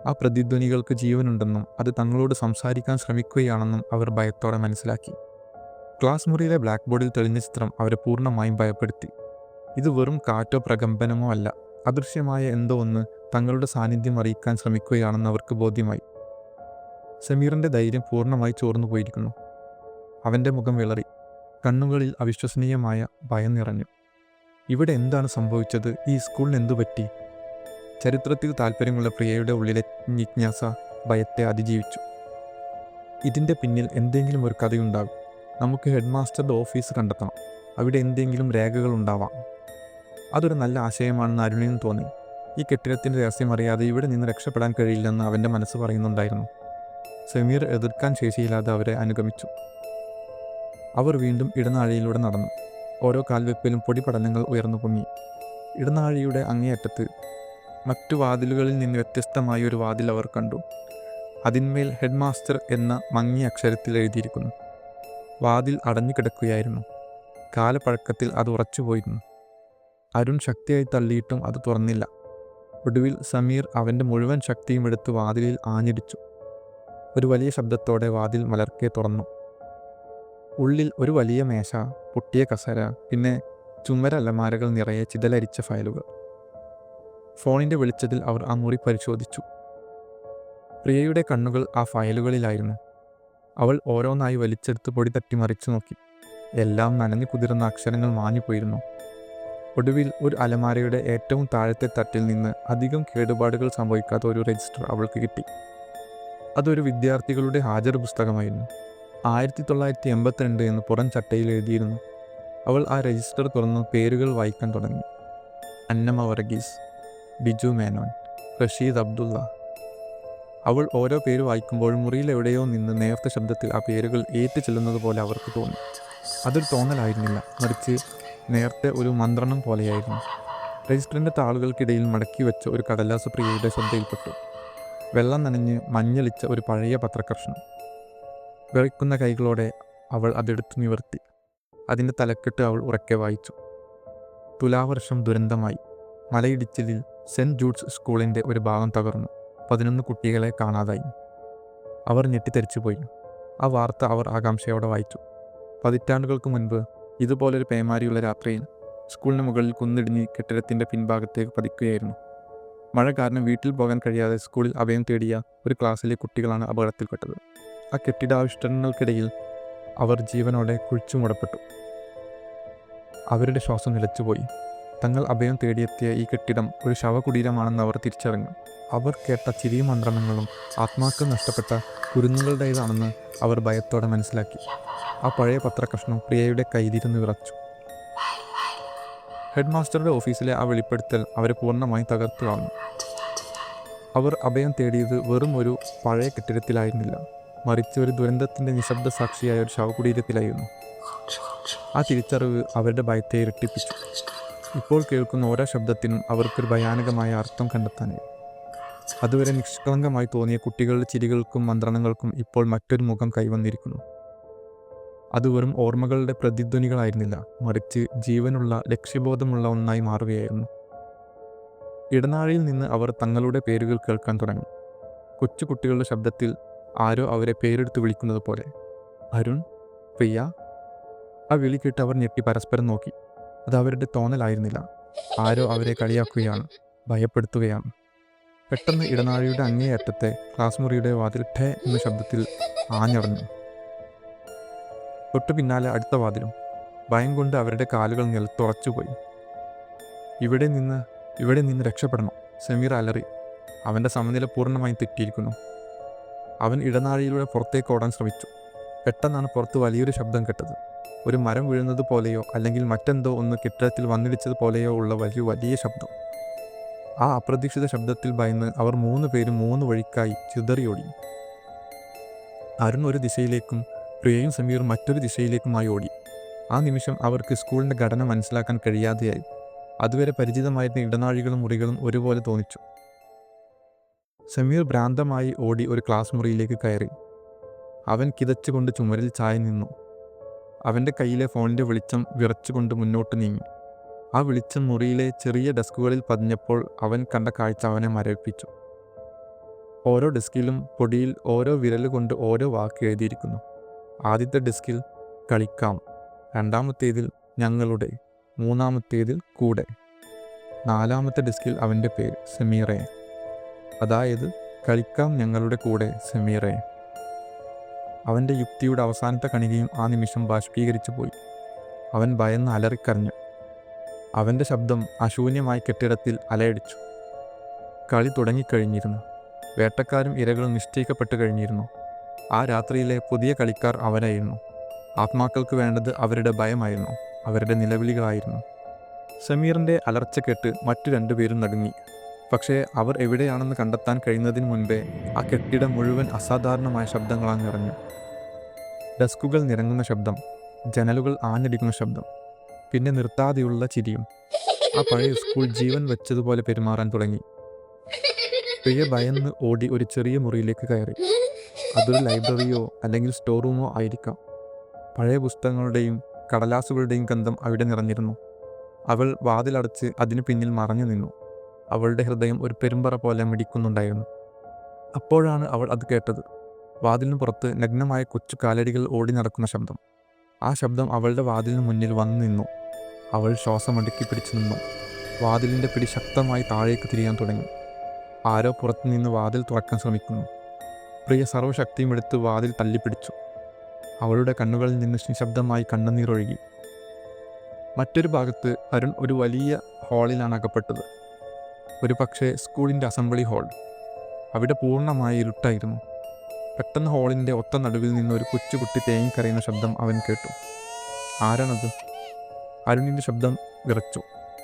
ആ പ്രതിധ്വനികൾക്ക് ജീവനുണ്ടെന്നും അത് തങ്ങളോട് സംസാരിക്കാൻ ശ്രമിക്കുകയാണെന്നും അവർ ഭയത്തോടെ മനസ്സിലാക്കി. ക്ലാസ് മുറിയിലെ ബ്ലാക്ക് ബോർഡിൽ തെളിഞ്ഞ ചിത്രം അവരെ പൂർണമായും ഭയപ്പെടുത്തി. ഇത് വെറും കാറ്റോ പ്രകമ്പനമോ അല്ല അദൃശ്യമായ എന്തോ ഒന്ന് തങ്ങളുടെ സാന്നിധ്യം അറിയിക്കാൻ ശ്രമിക്കുകയാണെന്ന് അവർക്ക് ബോധ്യമായി. സമീറിന്റെ ധൈര്യം പൂർണമായി ചോർന്നു പോയിരിക്കുന്നു. അവന്റെ മുഖം വിളറി കണ്ണുകളിൽ അവിശ്വസനീയമായ ഭയം നിറഞ്ഞു. ഇവിടെ എന്താണ് സംഭവിച്ചത്? ഈ സ്കൂളിന് എന്തു പറ്റി ചരിത്രത്തിൽ താല്പര്യമുള്ള പ്രിയയുടെ ഉള്ളിലെ ജിജ്ഞാസ ഭയത്തെ അതിജീവിച്ചു. ഇതിന്റെ പിന്നിൽ എന്തെങ്കിലും ഒരു കഥയുണ്ടാകും. നമുക്ക് ഹെഡ് മാസ്റ്ററുടെ ഓഫീസ് കണ്ടെത്തണം. അവിടെ എന്തെങ്കിലും രേഖകൾ ഉണ്ടാവാം. അതൊരു നല്ല ആശയമാണെന്ന് അരുണിന് തോന്നി. ഈ കെട്ടിടത്തിന്റെ രഹസ്യം അറിയാതെ ഇവിടെ നിന്ന് രക്ഷപ്പെടാൻ കഴിയില്ലെന്ന് അവന്റെ മനസ്സ് പറയുന്നുണ്ടായിരുന്നു. സമീർ എതിർക്കാൻ ശേഷിയില്ലാതെ അവരെ അനുഗമിച്ചു. അവർ വീണ്ടും ഇടനാഴിയിലൂടെ നടന്നു. ഓരോ കാൽവെപ്പിലും പൊടിപടലങ്ങൾ ഉയർന്നു പൊങ്ങി. ഇടനാഴിയുടെ അങ്ങേയറ്റത്ത് മറ്റു വാതിലുകളിൽ നിന്ന് വ്യത്യസ്തമായ ഒരു വാതിൽ അവർ കണ്ടു. അതിന്മേൽ ഹെഡ് മാസ്റ്റർ എന്ന മങ്ങിയ അക്ഷരത്തിൽ എഴുതിയിരിക്കുന്നു. വാതിൽ അടഞ്ഞു കിടക്കുകയായിരുന്നു കാലപ്പഴക്കത്തിൽ അത് ഉറച്ചുപോയിരുന്നു. അരുൺ ശക്തിയായി തള്ളിയിട്ടും അത് തുറന്നില്ല. ഒടുവിൽ സമീർ അവന്റെ മുഴുവൻ ശക്തിയും എടുത്ത് വാതിലിൽ ആഞ്ഞിടിച്ചു. ഒരു വലിയ ശബ്ദത്തോടെ വാതിൽ മലർക്കെ തുറന്നു. ഉള്ളിൽ ഒരു വലിയ മേശ പൊട്ടിയ കസര പിന്നെ ചുമരലമാരകൾ നിറയെ ചിതലരിച്ച ഫയലുകൾ. ഫോണിന്റെ വെളിച്ചത്തിൽ അവർ ആ മുറി പരിശോധിച്ചു. പ്രിയയുടെ കണ്ണുകൾ ആ ഫയലുകളിലായിരുന്നു. അവൾ ഓരോന്നായി വലിച്ചെടുത്ത് പൊടി തട്ടി മറിച്ചു നോക്കി. എല്ലാം നനഞ്ഞു കുതിർന്ന അക്ഷരങ്ങൾ മാഞ്ഞുപോയിരുന്നു ഒടുവിൽ ഒരു അലമാരയുടെ ഏറ്റവും താഴത്തെ തട്ടിൽ നിന്ന് അധികം കേടുപാടുകൾ സംഭവിക്കാത്ത ഒരു രജിസ്റ്റർ അവൾക്ക് കിട്ടി. അതൊരു വിദ്യാർത്ഥികളുടെ ഹാജർ പുസ്തകമായിരുന്നു. ആയിരത്തി തൊള്ളായിരത്തി എൺപത്തിരണ്ട് എന്ന് പുറം ചട്ടയിൽ എഴുതിയിരുന്നു. അവൾ ആ രജിസ്റ്റർ തുറന്ന് പേരുകൾ വായിക്കാൻ തുടങ്ങി. അന്നമ്മ വർഗീസ്. ബിജു മേനോൻ റഷീദ് അബ്ദുള്ള. അവൾ ഓരോ പേര് വായിക്കുമ്പോൾ മുറിയിൽ എവിടെയോ നിന്ന് നേർത്ത ശബ്ദത്തിൽ ആ പേരുകൾ ഏറ്റു ചെല്ലുന്നത് പോലെ അവർക്ക് തോന്നി. അതൊരു തോന്നലായിരുന്നില്ല മറിച്ച് നേരത്തെ ഒരു മന്ത്രണം പോലെയായിരുന്നു. രജിസ്റ്ററിന്റെ താളുകൾക്കിടയിൽ മടക്കി വെച്ച ഒരു കടലാസു പ്രിയയുടെ ശ്രദ്ധയിൽപ്പെട്ടു. വെള്ളം നനഞ്ഞ് മഞ്ഞളിച്ച ഒരു പഴയ പത്രകർഷണം. വിറയ്ക്കുന്ന കൈകളോടെ അവൾ അതെടുത്ത് നിവർത്തി. അതിന്റെ തലക്കെട്ട് അവൾ ഉറക്കെ വായിച്ചു. തുലാവർഷം ദുരന്തമായി. മലയിടിച്ചിലിൽ സെന്റ് ജൂഡ്സ് സ്കൂളിന്റെ ഒരു ഭാഗം തകർന്നു. പതിനൊന്ന് കുട്ടികളെ കാണാതായി. അവർ ഞെട്ടിത്തെറിച്ചുപോയി. ആ വാർത്ത അവർ ആകാംക്ഷയോടെ വായിച്ചു. പതിറ്റാണ്ടുകൾക്ക് മുൻപ് ഇതുപോലൊരു പേമാരിയുള്ള രാത്രിയിൽ സ്കൂളിന് മുകളിൽ കുന്നിടിഞ്ഞ് കെട്ടിടത്തിന്റെ പിൻഭാഗത്തേക്ക് പതിക്കുകയായിരുന്നു. മഴ കാരണം വീട്ടിൽ പോകാൻ കഴിയാതെ സ്കൂളിൽ അഭയം തേടിയ ഒരു ക്ലാസ്സിലെ കുട്ടികളാണ് അപകടത്തിൽപ്പെട്ടത്. ആ കെട്ടിടാവിഷ്ടങ്ങൾക്കിടയിൽ അവർ ജീവനോടെ കുഴിച്ചു മുടപ്പെട്ടു അവരുടെ ശ്വാസം നിലച്ചുപോയി. തങ്ങൾ അഭയം തേടിയെത്തിയ ഈ കെട്ടിടം ഒരു ശവകുടീരമാണെന്ന് അവർ തിരിച്ചറിഞ്ഞു. അവർ കേട്ട ചിരി മന്ത്രണങ്ങളും ആത്മാക്കൾ നഷ്ടപ്പെട്ട കുരുന്നുകളുടേതാണെന്ന് അവർ ഭയത്തോടെ മനസ്സിലാക്കി. ആ പഴയ പത്രകഷ്ണം പ്രിയയുടെ കയ്യിലിരുന്ന് വിറച്ചു. ഹെഡ് മാസ്റ്ററുടെ ഓഫീസിലെ ആ വെളിപ്പെടുത്തൽ അവരെ പൂർണമായി തകർത്തു കളഞ്ഞു. അവർ അഭയം തേടിയത് വെറും ഒരു പഴയ കെട്ടിടത്തിലായിരുന്നില്ല. മറിച്ച് ഒരു ദുരന്തത്തിന്റെ നിശബ്ദ സാക്ഷിയായ ഒരു ശവകുടീരത്തിലായിരുന്നു. ആ തിരിച്ചറിവ് അവരുടെ ഭയത്തെ ഇരട്ടിപ്പിച്ചു. ഇപ്പോൾ കേൾക്കുന്ന ഓരോ ശബ്ദത്തിനും അവർക്കൊരു ഭയാനകമായ അർത്ഥം കണ്ടെത്താനായി. അതുവരെ നിഷ്കളങ്കമായി തോന്നിയ കുട്ടികളുടെ ചിരികൾക്കും മന്ത്രണങ്ങൾക്കും ഇപ്പോൾ മറ്റൊരു മുഖം കൈവന്നിരിക്കുന്നു. അത് വെറും ഓർമ്മകളുടെ പ്രതിധ്വനികളായിരുന്നില്ല മറിച്ച് ജീവനുള്ള ലക്ഷ്യബോധമുള്ള ഒന്നായി മാറുകയായിരുന്നു. ഇടനാഴിയിൽ നിന്ന് അവർ തങ്ങളുടെ പേരുകൾ കേൾക്കാൻ തുടങ്ങി. കൊച്ചു കുട്ടികളുടെ ശബ്ദത്തിൽ ആരോ അവരെ പേരെടുത്ത് വിളിക്കുന്നത് പോലെ അരുൺ പ്രിയ. ആ വിളി കേട്ട് അവർ ഞെട്ടി പരസ്പരം നോക്കി. അത് അവരുടെ തോന്നലായിരുന്നില്ല. ആരോ അവരെ കളിയാക്കുകയാണ് ഭയപ്പെടുത്തുകയാണ്. പെട്ടെന്ന് ഇടനാഴിയുടെ അങ്ങേയറ്റത്തെ ക്ലാസ് മുറിയുടെ വാതിൽ ഠേ എന്ന ശബ്ദത്തിൽ ആഞ്ഞടഞ്ഞു. തൊട്ടു പിന്നാലെ അടുത്ത വാതിലും ഭയം കൊണ്ട് അവരുടെ കാലുകൾ നിലത്തുറച്ചുപോയി ഇവിടെ നിന്ന് ഇവിടെ നിന്ന് രക്ഷപ്പെടണം സമീർ അലറി. അവന്റെ സമനില പൂർണമായും തെറ്റിയിരിക്കുന്നു. അവൻ ഇടനാഴിയിലൂടെ പുറത്തേക്ക് ഓടാൻ ശ്രമിച്ചു. പെട്ടെന്നാണ് പുറത്ത് വലിയൊരു ശബ്ദം കേട്ടത്. ഒരു മരം വീഴുന്നത് പോലെയോ അല്ലെങ്കിൽ മറ്റെന്തോ ഒന്ന് കെട്ടിടത്തിൽ വന്നിടിച്ചത് പോലെയോ ഉള്ള വലിയ വലിയ ശബ്ദം. ആ അപ്രതീക്ഷിത ശബ്ദത്തിൽ ഭയന്ന് അവർ മൂന്ന് പേരും മൂന്ന് വഴിക്കായി ചിതറിയോടി അരുൺ ഒരു ദിശയിലേക്കും പ്രിയയും സമീറും മറ്റൊരു ദിശയിലേക്കുമായി ഓടി. ആ നിമിഷം അവർക്ക് സ്കൂളിന്റെ ഘടന മനസ്സിലാക്കാൻ കഴിയാതെയായി. അതുവരെ പരിചിതമായിരുന്ന ഇടനാഴികളും മുറികളും ഒരുപോലെ തോന്നിച്ചു. സമീർ ഭ്രാന്തമായി ഓടി ഒരു ക്ലാസ് മുറിയിലേക്ക് കയറി. അവൻ കിതച്ചുകൊണ്ട് ചുമരിൽ ചായ നിന്നു. അവന്റെ കയ്യിലെ ഫോണിന്റെ വെളിച്ചം വിറച്ചുകൊണ്ട് മുന്നോട്ട് നീങ്ങി. ആ വെളിച്ചം മുറിയിലെ ചെറിയ ഡെസ്കുകളിൽ പതിഞ്ഞപ്പോൾ അവൻ കണ്ട കാഴ്ച അവനെ മരവിപ്പിച്ചു. ഓരോ ഡെസ്കിലും പൊടിയിൽ ഓരോ വിരൽ കൊണ്ട് ഓരോ വാക്ക് എഴുതിയിരിക്കുന്നു. ആദ്യത്തെ ഡെസ്കിൽ കളിക്കാം രണ്ടാമത്തേതിൽ ഞങ്ങളുടെ മൂന്നാമത്തേതിൽ കൂടെ. നാലാമത്തെ ഡെസ്കിൽ അവന്റെ പേര് സെമീറയെ. അതായത് കളിക്കാം ഞങ്ങളുടെ കൂടെ സമീറയെ. അവന്റെ യുക്തിയുടെ അവസാനത്തെ കണികയും ആ നിമിഷം ബാഷ്പീകരിച്ചു പോയി. അവൻ ഭയന്ന് അലറിക്കരഞ്ഞു. അവന്റെ ശബ്ദം അശൂന്യമായ കെട്ടിടത്തിൽ അലയടിച്ചു. കളി തുടങ്ങിക്കഴിഞ്ഞിരുന്നു. വേട്ടക്കാരും ഇരകളും നിശ്ചയിക്കപ്പെട്ടു കഴിഞ്ഞിരുന്നു. ആ രാത്രിയിലെ പുതിയ കളിക്കാർ അവരായിരുന്നു. ആത്മാക്കൾക്ക് വേണ്ടത് അവരുടെ ഭയമായിരുന്നു. അവരുടെ നിലവിളികളായിരുന്നു. സമീറിന്റെ അലർച്ച കേട്ട് മറ്റു രണ്ടുപേരും നടുങ്ങി. പക്ഷേ അവർ എവിടെയാണെന്ന് കണ്ടെത്താൻ കഴിയുന്നതിന് മുൻപേ ആ കെട്ടിടം മുഴുവൻ അസാധാരണമായ ശബ്ദങ്ങളാൽ നിറഞ്ഞു ഡെസ്കുകൾ നിരങ്ങുന്ന ശബ്ദം ജനലുകൾ ആഞ്ഞടിക്കുന്ന ശബ്ദം പിന്നെ നിർത്താതെയുള്ള ചിരിയും. ആ പഴയ സ്കൂൾ ജീവൻ വെച്ചതുപോലെ പെരുമാറാൻ തുടങ്ങി. പ്രിയ ഭയന്ന് ഓടി ഒരു ചെറിയ മുറിയിലേക്ക് കയറി. അതൊരു ലൈബ്രറിയോ അല്ലെങ്കിൽ സ്റ്റോർ റൂമോ ആയിരിക്കാം. പഴയ പുസ്തകങ്ങളുടെയും കടലാസുകളുടെയും ഗന്ധം അവിടെ നിറഞ്ഞിരുന്നു. അവൾ വാതിലടച്ച് അതിനു പിന്നിൽ മറഞ്ഞു നിന്നു. അവളുടെ ഹൃദയം ഒരു പെരുമ്പറ പോലെ മിടിക്കുന്നുണ്ടായിരുന്നു. അപ്പോഴാണ് അവൾ അത് കേട്ടത്. വാതിലിന് പുറത്ത് നഗ്നമായ കൊച്ചു കാലടികൾ ഓടി നടക്കുന്ന ശബ്ദം. ആ ശബ്ദം അവളുടെ വാതിലിന് മുന്നിൽ വന്നു നിന്നു. അവൾ ശ്വാസമടുക്കി പിടിച്ചു നിന്നു. വാതിലിന്റെ പിടി ശക്തമായി താഴേക്ക് തിരിയാൻ തുടങ്ങി. ആരോ പുറത്തുനിന്ന് വാതിൽ തുറക്കാൻ ശ്രമിക്കുന്നു. പ്രിയ സർവശക്തിയും എടുത്ത് വാതിൽ തല്ലിപ്പിടിച്ചു അവളുടെ കണ്ണുകളിൽ നിന്ന് നിശബ്ദമായി കണ്ണുനീരൊഴുകി. മറ്റൊരു ഭാഗത്ത് അരുൺ ഒരു വലിയ ഹാളിലാണ് അകപ്പെട്ടത്. ഒരു പക്ഷേ സ്കൂളിന്റെ അസംബ്ലി ഹാൾ. അവിടെ പൂർണമായി ഇരുട്ടായിരുന്നു. പെട്ടെന്ന് ഹാളിന്റെ ഒത്ത നടുവിൽ നിന്ന് ഒരു കൊച്ചുകുട്ടി തേങ്ങിക്കരയുന്ന ശബ്ദം അവൻ കേട്ടു. ആരാണത്? അരുണിന്റെ ശബ്ദം വിറച്ചു.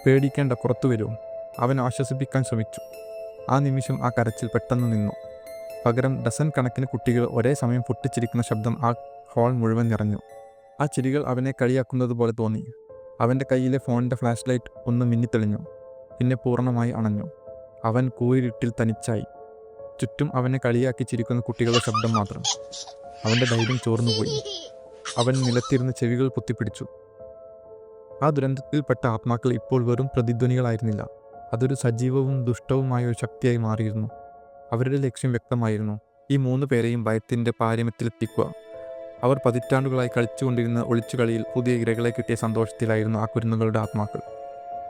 പേടിക്കേണ്ട പുറത്തു വരൂ. അവൻ ആശ്വസിപ്പിക്കാൻ ശ്രമിച്ചു. ആ നിമിഷം ആ കരച്ചിൽ പെട്ടെന്ന് നിന്നു. പകരം ഡസൻ കണക്കിന് കുട്ടികൾ ഒരേ സമയം പൊട്ടിച്ചിരിക്കുന്ന ശബ്ദം ആ ഹാൾ മുഴുവൻ നിറഞ്ഞു. ആ ചിരികൾ അവനെ കളിയാക്കുന്നത് പോലെ തോന്നി. അവന്റെ കയ്യിലെ ഫോണിന്റെ ഫ്ലാഷ് ലൈറ്റ് ഒന്ന് മിന്നിത്തെളിഞ്ഞു. പിന്നെ പൂർണമായി അണഞ്ഞു. അവൻ കൂരിട്ടിൽ തനിച്ചായി. ചുറ്റും അവനെ കളിയാക്കി ചിരിക്കുന്ന കുട്ടികളുടെ ശബ്ദം മാത്രം. അവന്റെ ധൈര്യം ചോർന്നുപോയി. അവൻ നിലത്തിരുന്ന് ചെവികൾ പൊത്തിപ്പിടിച്ചു. ആ ദുരന്തത്തിൽപ്പെട്ട ആത്മാക്കൾ ഇപ്പോൾ വെറും പ്രതിധ്വനികളായിരുന്നില്ല. അതൊരു സജീവവും ദുഷ്ടവുമായ ഒരു ശക്തിയായി മാറിയിരുന്നു. അവരുടെ ലക്ഷ്യം വ്യക്തമായിരുന്നു. ഈ മൂന്ന് പേരെയും ഭയത്തിന്റെ പാരമ്യത്തിലെത്തിക്കുക. അവർ പതിറ്റാണ്ടുകളായി കളിച്ചുകൊണ്ടിരുന്ന ഒളിച്ചുകളിയിൽ പുതിയ ഇരകളെ കിട്ടിയ സന്തോഷത്തിലായിരുന്നു ആ കുരുന്നുകളുടെ ആത്മാക്കൾ.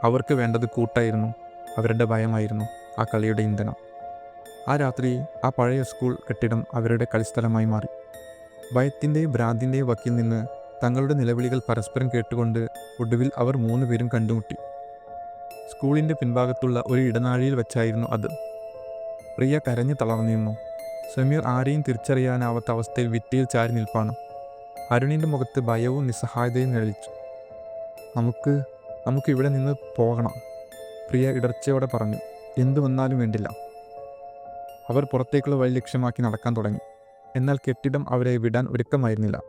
അവർക്ക് വേണ്ടത് കൂട്ടായിരുന്നു. അവരുടെ ഭയമായിരുന്നു ആ കളിയുടെ ഇന്ധനം. ആ രാത്രി ആ പഴയ സ്കൂൾ കെട്ടിടം അവരുടെ കളിസ്ഥലമായി മാറി. ഭയത്തിന്റെയും ഭ്രാന്തിന്റെയും വക്കിൽ നിന്ന് തങ്ങളുടെ നിലവിളികൾ പരസ്പരം കേട്ടുകൊണ്ട് ഒടുവിൽ അവർ മൂന്ന് പേരും കണ്ടുമുട്ടി. സ്കൂളിന്റെ പിൻഭാഗത്തുള്ള ഒരു ഇടനാഴിയിൽ വെച്ചായിരുന്നു അത്. പ്രിയ കരഞ്ഞു തളർന്നിരുന്നു. സമീർ ആരെയും തിരിച്ചറിയാനാവാത്ത അവസ്ഥയിൽ വിറ്റിയിൽ ചാരി നിൽപ്പാണ്. അരുണിന്റെ മുഖത്ത് ഭയവും നിസ്സഹായതയും നിഴലിച്ചു. നമുക്ക് നമുക്ക് ഇവിടെ നിന്ന് പോകണം. പ്രിയ ഇടർച്ചയോടെ പറഞ്ഞു എന്തു വന്നാലും വേണ്ടില്ല. അവർ പുറത്തേക്കുള്ള വഴി ലക്ഷ്യമാക്കി നടക്കാൻ തുടങ്ങി. എന്നാൽ കെട്ടിടം അവരെ വിടാൻ ഒരുക്കമായിരുന്നില്ല.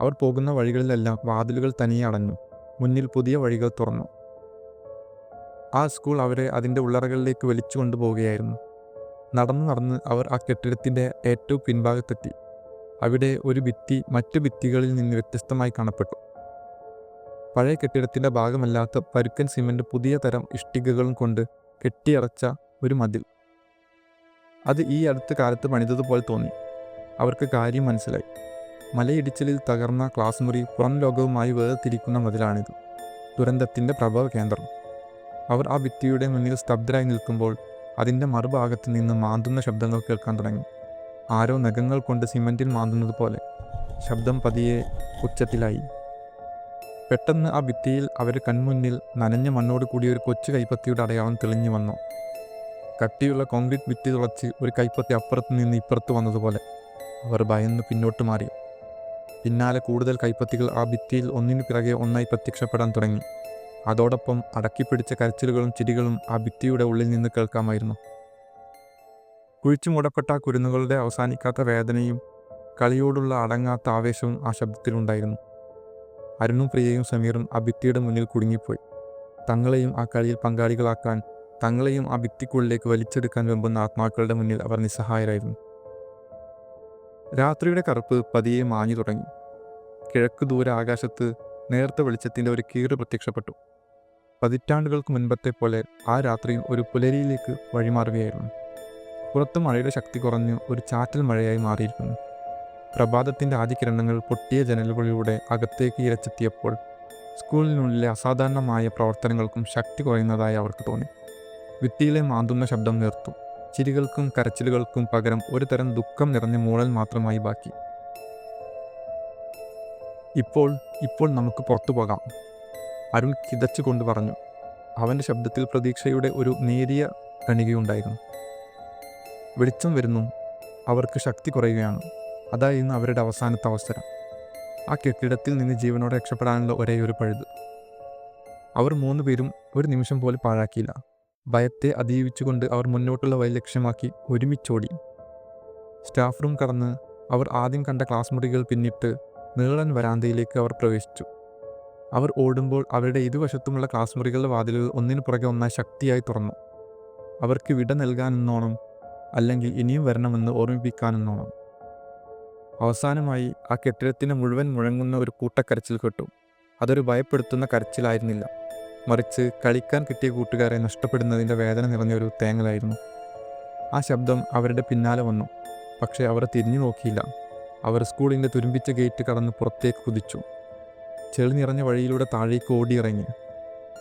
അവർ പോകുന്ന വഴികളിലെല്ലാം വാതിലുകൾ തനിയെ അടഞ്ഞു. മുന്നിൽ പുതിയ വഴികൾ തുറന്നു. ആ സ്കൂൾ അവരെ അതിന്റെ ഉള്ളറകളിലേക്ക് വലിച്ചു കൊണ്ടുപോവുകയായിരുന്നു. നടന്നു നടന്ന് അവർ ആ കെട്ടിടത്തിന്റെ ഏറ്റവും പിൻഭാഗത്തെത്തി. അവിടെ ഒരു ഭിത്തി മറ്റു ഭിത്തികളിൽ നിന്ന് വ്യത്യസ്തമായി കാണപ്പെട്ടു. പഴയ കെട്ടിടത്തിന്റെ ഭാഗമല്ലാത്ത പരുക്കൻ സിമന്റ് പുതിയ തരം ഇഷ്ടികകളും കൊണ്ട് കെട്ടിയറച്ച ഒരു മതിൽ. അത് ഈ അടുത്ത കാലത്ത് പണിതതുപോലെ തോന്നി. അവർക്ക് കാര്യം മനസ്സിലായി. മലയിടിച്ചിലിൽ തകർന്ന ക്ലാസ് മുറി പുറം ലോകവുമായി വേർതിരിക്കുന്ന മതിലാണിത്. ദുരന്തത്തിന്റെ പ്രഭവ കേന്ദ്രം. അവർ ആ ഭിത്തിയുടെ മുന്നിൽ സ്തബ്ധരായി നിൽക്കുമ്പോൾ അതിന്റെ മറുഭാഗത്ത് നിന്ന് മാന്തുന്ന ശബ്ദങ്ങൾ കേൾക്കാൻ തുടങ്ങി. ആരോ നഖങ്ങൾ കൊണ്ട് സിമന്റിൽ മാന്തുന്നത് പോലെ. ശബ്ദം പതിയെ ഉച്ചത്തിലായി. പെട്ടെന്ന് ആ ഭിത്തിയിൽ അവർ കൺമുന്നിൽ നനഞ്ഞ മണ്ണോട് കൂടിയ ഒരു കൊച്ചു കൈപ്പത്തിയുടെ അടയാളം തെളിഞ്ഞു വന്നു. കട്ടിയുള്ള കോൺക്രീറ്റ് ഭിത്തി തുളച്ച് ഒരു കൈപ്പത്തി അപ്പുറത്ത് നിന്ന് ഇപ്പുറത്ത് വന്നതുപോലെ അവർ ഭയന്ന് പിന്നോട്ട് മാറി. പിന്നാലെ കൂടുതൽ കൈപ്പത്തികൾ ആ ഭിത്തിയിൽ ഒന്നിനു പിറകെ ഒന്നായി പ്രത്യക്ഷപ്പെടാൻ തുടങ്ങി. അതോടൊപ്പം അടക്കിപ്പിടിച്ച കരച്ചിലുകളും ചിരികളും ആ ഭിത്തിയുടെ ഉള്ളിൽ നിന്ന് കേൾക്കാമായിരുന്നു. കുഴിച്ചു മൂടപ്പെട്ട കുരുന്നുകളുടെ അവസാനിക്കാത്ത വേദനയും കളിയോടുള്ള അടങ്ങാത്ത ആവേശവും ആ ശബ്ദത്തിലുണ്ടായിരുന്നു. അരുണും പ്രിയയും സമീറും ആ ഭിത്തിയുടെ മുന്നിൽ കുടുങ്ങിപ്പോയി. തങ്ങളെയും ആ കളിയിൽ പങ്കാളികളാക്കാൻ തങ്ങളെയും ആ ഭിത്തിക്കുള്ളിലേക്ക് വലിച്ചെടുക്കാൻ വെമ്പുന്ന ആത്മാക്കളുടെ മുന്നിൽ അവർ നിസ്സഹായരായിരുന്നു. രാത്രിയുടെ കറുപ്പ് പതിയെ മാഞ്ഞു തുടങ്ങി. കിഴക്ക് ദൂര ആകാശത്ത് നേർത്ത വെളിച്ചത്തിന്റെ ഒരു കീറ് പ്രത്യക്ഷപ്പെട്ടു. പതിറ്റാണ്ടുകൾക്ക് മുൻപത്തെ പോലെ ആ രാത്രിയും ഒരു പുലരിയിലേക്ക് വഴിമാറുകയായിരുന്നു. പുറത്ത് മഴയുടെ ശക്തി കുറഞ്ഞ് ഒരു ചാറ്റൽ മഴയായി മാറിയിരിക്കുന്നു. പ്രഭാതത്തിന്റെ ആദ്യകിരണങ്ങൾ പൊട്ടിയ ജനലുകളിലൂടെ അകത്തേക്ക് ഇരച്ചെത്തിയപ്പോൾ സ്കൂളിനുള്ളിലെ അസാധാരണമായ പ്രവർത്തനങ്ങൾക്കും ശക്തി കുറയുന്നതായി അവർക്ക് തോന്നി. വിത്തിയിലെ മാന്തുന്ന ശബ്ദം നിർത്തും. ചിരികൾക്കും കരച്ചിലുകൾക്കും പകരം ഒരു തരം ദുഃഖം നിറഞ്ഞ മൂളൽ മാത്രമായി ബാക്കി. ഇപ്പോൾ ഇപ്പോൾ നമുക്ക് പുറത്തു പോകാം. അരുൺ കിതച്ചുകൊണ്ട് പറഞ്ഞു. അവന്റെ ശബ്ദത്തിൽ പ്രതീക്ഷയുടെ ഒരു നേരിയ കണികയുണ്ടായിരുന്നു. വെളിച്ചം വരുന്നു. അവർക്ക് ശക്തി കുറയുകയാണ്. അതായിരുന്നു അവരുടെ അവസാനത്തെ അവസരം. ആ കെട്ടിടത്തിൽ നിന്ന് ജീവനോടെ രക്ഷപ്പെടാനുള്ള ഒരേ ഒരു പഴുത്. അവർ മൂന്ന് പേരും ഒരു നിമിഷം പോലെ പാഴാക്കിയില്ല. ഭയത്തെ അതിജീവിച്ചുകൊണ്ട് അവർ മുന്നോട്ടുള്ള വഴി ലക്ഷ്യമാക്കി ഒരുമിച്ചോടി. സ്റ്റാഫ് റൂം കടന്ന് അവർ ആദ്യം കണ്ട ക്ലാസ് മുറികൾ പിന്നിട്ട് നീളൻ വരാന്തയിലേക്ക് അവർ പ്രവേശിച്ചു. അവർ ഓടുമ്പോൾ അവരുടെ ഇരുവശത്തുമുള്ള ക്ലാസ് മുറികളുടെ വാതിലുകൾ ഒന്നിനു പുറകെ ഒന്നായി ശക്തിയായി തുറന്നു. അവർക്ക് വിട നൽകാനെന്നോണം അല്ലെങ്കിൽ ഇനിയും വരണമെന്ന് ഓർമ്മിപ്പിക്കാനെന്നോണം. അവസാനമായി ആ കെട്ടിടത്തിന് മുഴുവൻ മുഴങ്ങുന്ന ഒരു കൂട്ടക്കരച്ചിൽ കേട്ടു. അതൊരു ഭയപ്പെടുത്തുന്ന കരച്ചിലായിരുന്നില്ല. മറിച്ച് കളിക്കാൻ കിട്ടിയ കൂട്ടുകാരെ നഷ്ടപ്പെടുന്നതിന്റെ വേദന നിറഞ്ഞ ഒരു തേങ്ങലായിരുന്നു. ആ ശബ്ദം അവരുടെ പിന്നാലെ വന്നു. പക്ഷേ അവർ തിരിഞ്ഞു നോക്കിയില്ല. അവർ സ്കൂളിന്റെ തുരുമ്പിച്ച ഗേറ്റ് കടന്ന് പുറത്തേക്ക് കുതിച്ചു. ചെളി നിറഞ്ഞ വഴിയിലൂടെ താഴേക്ക് ഓടിയിറങ്ങി.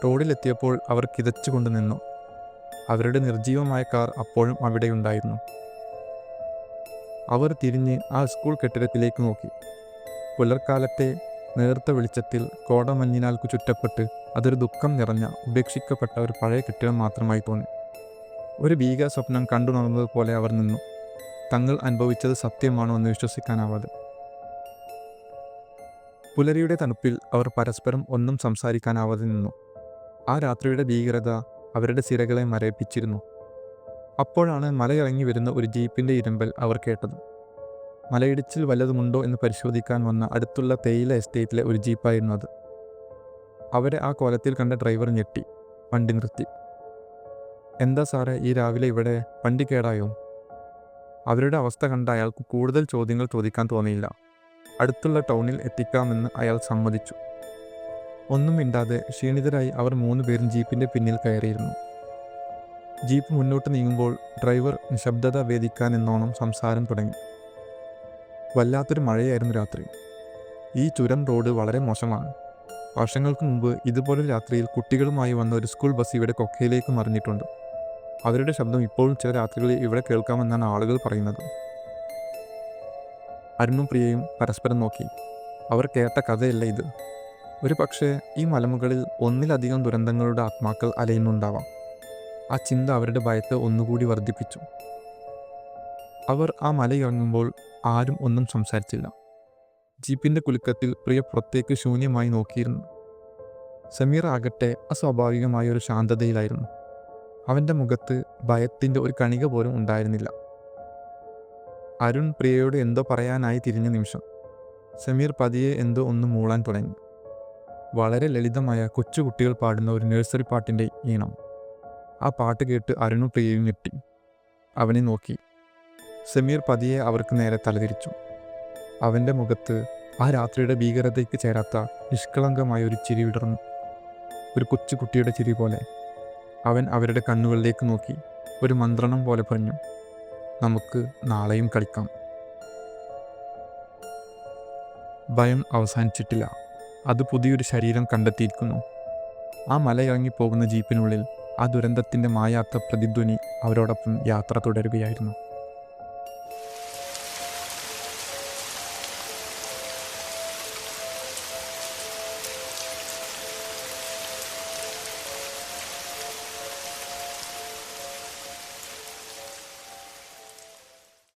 റോഡിലെത്തിയപ്പോൾ അവർ കിതച്ചുകൊണ്ട് നിന്നു. അവരുടെ നിർജീവമായ കാർ അപ്പോഴും അവിടെയുണ്ടായിരുന്നു. അവർ തിരിഞ്ഞ് ആ സ്കൂൾ കെട്ടിടത്തിലേക്ക് നോക്കി. പുലർക്കാലത്തെ നേർത്ത വെളിച്ചത്തിൽ കോടമഞ്ഞിനാൽ ചുറ്റപ്പെട്ട് അതൊരു ദുഃഖം നിറഞ്ഞ ഉപേക്ഷിക്കപ്പെട്ട ഒരു പഴയ കെട്ടിടം മാത്രമായി തോന്നി. ഒരു ഭീകര സ്വപ്നം കണ്ടുണർന്നതുപോലെ അവർ നിന്നു. തങ്ങൾ അനുഭവിച്ചത് സത്യമാണോ എന്ന് വിശ്വസിക്കാനാവാതെ. പുലരിയുടെ തണുപ്പിൽ അവർ പരസ്പരം ഒന്നും സംസാരിക്കാനാവാതെ നിന്നു. ആ രാത്രിയുടെ ഭീകരത അവരുടെ സിരകളെ മരവിപ്പിച്ചിരുന്നു. അപ്പോഴാണ് മലയിറങ്ങി വരുന്ന ഒരു ജീപ്പിന്റെ ഇരുമ്പൽ അവർ കേട്ടത്. മലയിടിച്ചിൽ വല്ലതുമുണ്ടോ എന്ന് പരിശോധിക്കാൻ വന്ന അടുത്തുള്ള തേയില എസ്റ്റേറ്റിലെ ഒരു ജീപ്പായിരുന്നു അത്. അവരെ ആ കോലത്തിൽ കണ്ട ഡ്രൈവർ ഞെട്ടി വണ്ടി നിർത്തി. എന്താ സാറേ ഈ രാവിലെ ഇവിടെ വണ്ടി കേടായോ? അവരുടെ അവസ്ഥ കണ്ട അയാൾക്ക് കൂടുതൽ ചോദ്യങ്ങൾ ചോദിക്കാൻ തോന്നിയില്ല. അടുത്തുള്ള ടൗണിൽ എത്തിക്കാമെന്ന് അയാൾ സമ്മതിച്ചു. ഒന്നും മിണ്ടാതെ ക്ഷീണിതരായി അവർ മൂന്ന് പേരും ജീപ്പിന്റെ പിന്നിൽ കയറിയിരുന്നു. ജീപ്പ് മുന്നോട്ട് നീങ്ങുമ്പോൾ ഡ്രൈവർ നിശബ്ദത വേദിക്കാൻ എന്നോണം സംസാരം തുടങ്ങി. വല്ലാത്തൊരു മഴയായിരുന്നു രാത്രി. ഈ ചുരം റോഡ് വളരെ മോശമാണ്. വർഷങ്ങൾക്ക് മുമ്പ് ഇതുപോലെ രാത്രിയിൽ കുട്ടികളുമായി വന്ന ഒരു സ്കൂൾ ബസ് ഇവിടെ കൊക്കയിലേക്ക് മറിഞ്ഞിട്ടുണ്ട്. അവരുടെ ശബ്ദം ഇപ്പോഴും ചില രാത്രികളിൽ ഇവിടെ കേൾക്കാമെന്നാണ് ആളുകൾ പറയുന്നത്. അരുണും പ്രിയയും പരസ്പരം നോക്കി. അവർ കേട്ട കഥയല്ല ഇത്. ഒരു പക്ഷേ ഈ മലമുകളിൽ ഒന്നിലധികം ദുരന്തങ്ങളുടെ ആത്മാക്കൾ അലയുന്നുണ്ടാവാം. ആ ചിന്ത അവരുടെ ഭയത്തെ ഒന്നുകൂടി വർദ്ധിപ്പിച്ചു. അവർ ആ മലയിറങ്ങുമ്പോൾ ആരും ഒന്നും സംസാരിച്ചില്ല. ജീപ്പിന്റെ കുലുക്കത്തിൽ പ്രിയ പുറത്തേക്ക് ശൂന്യമായി നോക്കിയിരുന്നു. സമീർ ആകട്ടെ അസ്വാഭാവികമായ ഒരു ശാന്തതയിലായിരുന്നു. അവന്റെ മുഖത്ത് ഭയത്തിന്റെ ഒരു കണിക പോലും ഉണ്ടായിരുന്നില്ല. അരുൺ പ്രിയയോട് എന്തോ പറയാനായി തിരിഞ്ഞ നിമിഷം സമീർ പതിയെ എന്തോ ഒന്ന് മൂളാൻ തുടങ്ങി. വളരെ ലളിതമായ കൊച്ചുകുട്ടികൾ പാടുന്ന ഒരു നഴ്സറി പാട്ടിന്റെ ഈണം. ആ പാട്ട് കേട്ട് അരുണും പ്രിയയും ഞെട്ടി. അവനെ നോക്കി. സമീർ പതിയെ അവർക്ക് നേരെ തലതിരിച്ചു. അവന്റെ മുഖത്ത് ആ രാത്രിയുടെ ഭീകരതയ്ക്ക് ചേരാത്ത നിഷ്കളങ്കമായ ഒരു ചിരി വിടർന്നു. ഒരു കൊച്ചുകുട്ടിയുടെ ചിരി പോലെ. അവൻ അവരുടെ കണ്ണുകളിലേക്ക് നോക്കി. ഒരു മന്ത്രണം പോലെ പറഞ്ഞു നമുക്ക് നാളെയും കളിക്കാം. ഭയം അവസാനിച്ചിട്ടില്ല. അത് പുതിയൊരു ശരീരം കണ്ടെത്തിയിരിക്കുന്നു. ആ മലയിറങ്ങിപ്പോകുന്ന ജീപ്പിനുള്ളിൽ ആ ദുരന്തത്തിന്റെ മായാത്ത പ്രതിധ്വനി അവരോടൊപ്പം യാത്ര തുടരുകയായിരുന്നു.